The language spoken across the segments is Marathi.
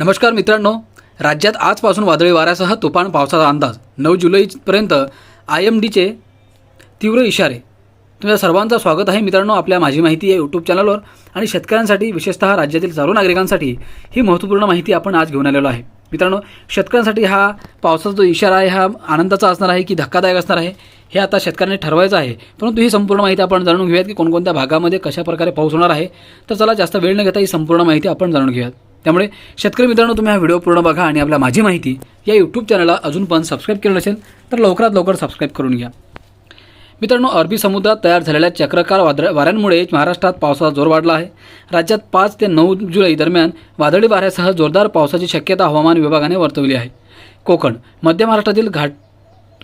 नमस्कार मित्रांनो. राज्यात आजपासून वादळी वाऱ्यासह तुफान पावसाचा अंदाज. नऊ जुलैपर्यंत आय एम डीचे तीव्र इशारे. तुमच्या सर्वांचं स्वागत आहे मित्रांनो आपल्या माझी माहिती या यूट्यूब चॅनलवर आणि शेतकऱ्यांसाठी विशेषतः राज्यातील सर्व नागरिकांसाठी ही महत्त्वपूर्ण माहिती आपण आज घेऊन आलेलो आहे. मित्रांनो शेतकऱ्यांसाठी हा पावसाचा जो इशारा आहे हा आनंदाचा असणार आहे की धक्कादायक असणार आहे हे आता शेतकऱ्यांनी ठरवायचं आहे. परंतु ही संपूर्ण माहिती आपण जाणून घेऊयात की कोणकोणत्या भागामध्ये कशा प्रकारे पाऊस होणार आहे. तर चला जास्त वेळ न घेता ही संपूर्ण माहिती आपण जाणून घेऊयात. त्यामुळे शेतकरी मित्रांनो तुम्ही हा व्हिडिओ पूर्ण बघा आणि आपल्या माझी माहिती या यूट्यूब चॅनलला अजून पण सबस्क्राईब केलं नसेल तर लवकरात लवकर सबस्क्राईब करून घ्या. मित्रांनो अरबी समुद्रात तयार झालेल्या चक्रकार वादळ वाऱ्यांमुळे महाराष्ट्रात पावसाचा जोर वाढला आहे. राज्यात पाच ते नऊ जुलै दरम्यान वादळी वाऱ्यासह जोरदार पावसाची शक्यता हवामान विभागाने वर्तवली आहे. कोकण मध्य महाराष्ट्रातील घाट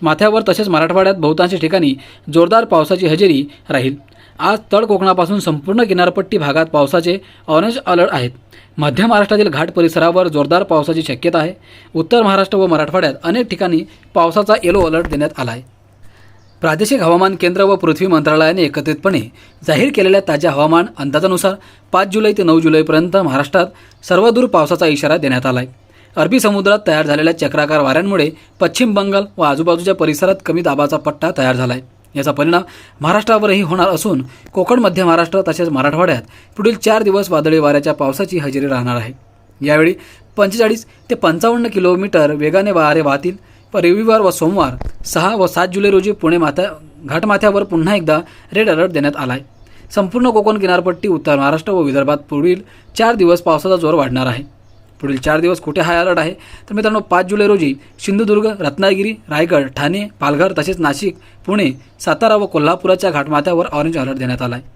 माथ्यावर तसेच मराठवाड्यात बहुतांश ठिकाणी जोरदार पावसाची हजेरी राहील. आज तळ कोकणापासून संपूर्ण किनारपट्टी भागात पावसाचे ऑरेंज अलर्ट आहेत. मध्य महाराष्ट्रातील घाट परिसरावर जोरदार पावसाची शक्यता आहे. उत्तर महाराष्ट्र व मराठवाड्यात अनेक ठिकाणी पावसाचा येलो अलर्ट देण्यात आला आहे प्रादेशिक हवामान केंद्र व पृथ्वी मंत्रालयाने एकत्रितपणे जाहीर केलेल्या ताज्या हवामान अंदाजानुसार पाच जुलै ते नऊ जुलैपर्यंत महाराष्ट्रात सर्वदूर पावसाचा इशारा देण्यात आला आहे अरबी समुद्रात तयार झालेल्या चक्राकार वाऱ्यांमुळे पश्चिम बंगाल व आजूबाजूच्या परिसरात कमी दाबाचा पट्टा तयार झाला आहे याचा परिणाम महाराष्ट्रावरही होणार असून कोकण मध्य महाराष्ट्र तसेच मराठवाड्यात पुढील चार दिवस वादळी वाऱ्याच्या पावसाची हजेरी राहणार आहे. यावेळी पंचेचाळीस ते पंचावन्न किलोमीटर वेगाने वारे वाहतील. व रविवार व सोमवार सहा व सात जुलै रोजी पुणे माथ्या घाटमाथ्यावर पुन्हा एकदा रेड अलर्ट देण्यात आला आहे संपूर्ण कोकण किनारपट्टी उत्तर महाराष्ट्र व विदर्भात पुढील चार दिवस पावसाचा जोर वाढणार आहे. पुढील चार दिवस कुठे हाय अलर्ट आहे? तर मित्रांनो पाच जुलै रोजी सिंधुदुर्ग रत्नागिरी रायगड ठाणे पालघर तसेच नाशिक पुणे सातारा व कोल्हापुराच्या घाटमाथ्यावर ऑरेंज अलर्ट देण्यात आला आहे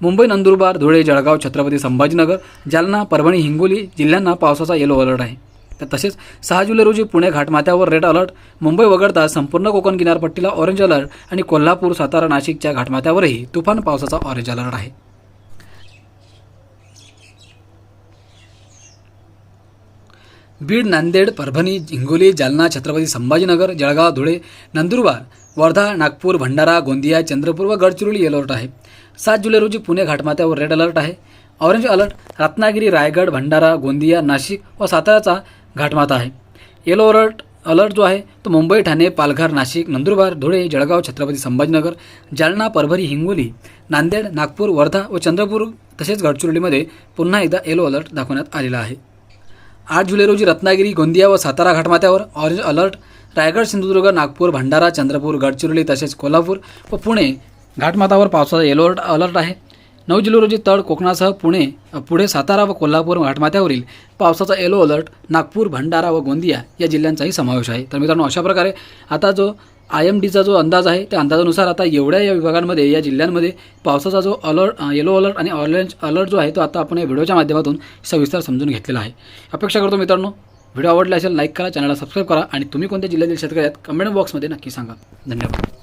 मुंबई नंदुरबार धुळे जळगाव छत्रपती संभाजीनगर जालना परभणी हिंगोली जिल्ह्यांना पावसाचा येलो अलर्ट आहे. तर तसेच सहा जुलै रोजी पुणे घाटमाथ्यावर रेड अलर्ट मुंबई वगळता संपूर्ण कोकण किनारपट्टीला ऑरेंज अलर्ट आणि कोल्हापूर सातारा नाशिकच्या घाटमाथ्यावरही तुफान पावसाचा ऑरेंज अलर्ट आहे. बीड नांदेड परभणी हिंगोली जालना छत्रपती संभाजीनगर जळगाव धुळे नंदुरबार वर्धा नागपूर भंडारा गोंदिया चंद्रपूर व गडचिरोली येलो अलर्ट आहे. सात जुलै रोजी पुणे घाटमाथ्यावर रेड अलर्ट आहे. ऑरेंज अलर्ट रत्नागिरी रायगड भंडारा गोंदिया नाशिक व साताराचा घाटमाथा आहे. येलो अलर्ट अलर्ट जो आहे तो मुंबई ठाणे पालघर नाशिक नंदुरबार धुळे जळगाव छत्रपती संभाजीनगर जालना परभणी हिंगोली नांदेड नागपूर वर्धा व चंद्रपूर तसेच गडचिरोलीमध्ये पुन्हा एकदा येलो अलर्ट दाखवण्यात आलेला आहे. आठ जुलै रोजी रत्नागिरी गोंदिया व सातारा घाटमाथ्यावर ऑरेंज अलर्ट रायगड सिंधुदुर्ग नागपूर भंडारा चंद्रपूर गडचिरोली तसेच कोल्हापूर व पुणे घाटमाथ्यावर पावसाचा येलो अलर्ट अलर्ट आहे. नऊ जुलै रोजी तळ कोकणासह पुणे पुढे सातारा व कोल्हापूर घाटमाथ्यावरील पावसाचा येलो अलर्ट नागपूर भंडारा व गोंदिया या जिल्ह्यांचाही समावेश आहे. तर मित्रांनो अशा प्रकारे आता जो आय एम डीचा जो अंदाज आहे त्या अंदाजानुसार आता एवढ्या या विभागांमध्ये या जिल्ह्यांमध्ये पावसाचा जो अलर्ट येलो अलर्ट आणि ऑरेंज अलर्ट जो आहे तो आता आपण या व्हिडिओच्या माध्यमातून सविस्तर समजून घेतलेला आहे. अपेक्षा करतो मित्रांनो व्हिडिओ आवडला असेल लाईक करा चॅनलला सबस्क्राईब करा आणि तुम्ही कोणत्या जिल्ह्यातील शेतकरी आहेत कमेंट बॉक्समध्ये नक्की सांगा. धन्यवाद.